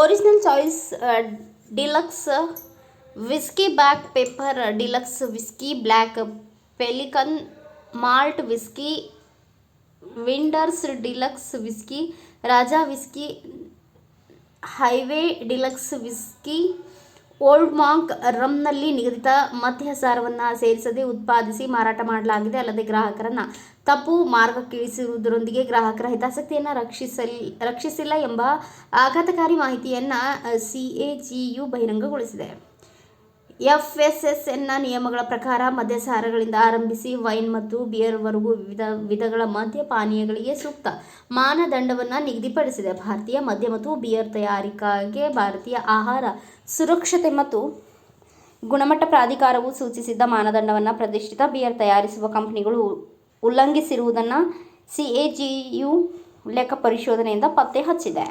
Original Choice deluxe whisky Bagpiper deluxe whisky Black Pelican malt whisky विंडर्स deluxe whisky Raja whisky Highway deluxe whisky Old Monk ರಮ್ನಲ್ಲಿ ನಿಗದಿತ ಮದ್ಯಸಾರವನ್ನು ಸೇರಿಸದೆ ಉತ್ಪಾದಿಸಿ ಮಾರಾಟ ಮಾಡಲಾಗಿದೆ. ಅಲ್ಲದೆ ಗ್ರಾಹಕರನ್ನು ತಪ್ಪು ಮಾರ್ಗಕ್ಕಿಳಿಸಿರುವುದರೊಂದಿಗೆ ಗ್ರಾಹಕರ ಹಿತಾಸಕ್ತಿಯನ್ನು ರಕ್ಷಿಸಲಿ, ರಕ್ಷಿಸಿಲ್ಲ ಎಂಬ ಆಘಾತಕಾರಿ ಮಾಹಿತಿಯನ್ನು ಸಿ ಎ ಎಸ್ ಎಸ್ ಎನ್ನ ನಿಯಮಗಳ ಪ್ರಕಾರ ಮದ್ಯಸಾರಗಳಿಂದ ಆರಂಭಿಸಿ ವೈನ್ ಮತ್ತು ಬಿಯರ್ವರೆಗೂ ವಿವಿಧ ವಿಧಗಳ ಮದ್ಯ ಪಾನೀಯಗಳಿಗೆ ಸೂಕ್ತ ಮಾನದಂಡವನ್ನು ನಿಗದಿಪಡಿಸಿದೆ. ಭಾರತೀಯ ಮದ್ಯ ಮತ್ತು ಬಿಯರ್ ತಯಾರಿಕೆಗೆ ಭಾರತೀಯ ಆಹಾರ ಸುರಕ್ಷತೆ ಮತ್ತು ಗುಣಮಟ್ಟ ಪ್ರಾಧಿಕಾರವು ಸೂಚಿಸಿದ್ದ ಮಾನದಂಡವನ್ನು ಪ್ರತಿಷ್ಠಿತ ಬಿಯರ್ ತಯಾರಿಸುವ ಕಂಪನಿಗಳು ಉಲ್ಲಂಘಿಸಿರುವುದನ್ನು ಯು ಲೆಕ್ಕ ಪರಿಶೋಧನೆಯಿಂದ ಪತ್ತೆ ಹಚ್ಚಿದೆ.